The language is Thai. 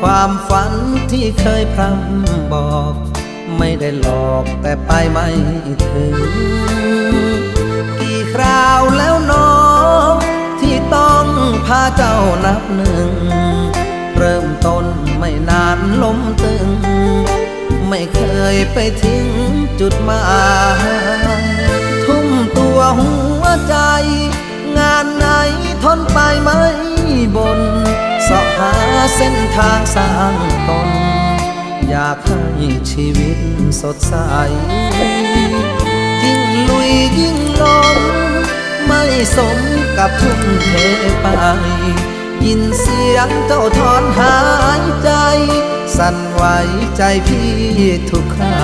ความฝันที่เคยพร่ำบอก ไม่ได้หลอกแต่ไปไม่ถึง กี่คราวแล้วน้อง ที่ต้องพาเจ้านับหนึ่ง เริ่มต้นไม่นานล้มตึง ไม่เคยไปทิ้งจุดหมายทุ่มตัวหัวใจ งานไหนทนไปไม่บนเสาะหา เส้นทางสร้างตน อยากให้ชีวิตสดใส ยิ่งลุยยิ่งลงไม่สมกับทุ่มเทไป ยินเสียงเจ้าถอนหายใจ สั่นไหวใจพี่ทุกครา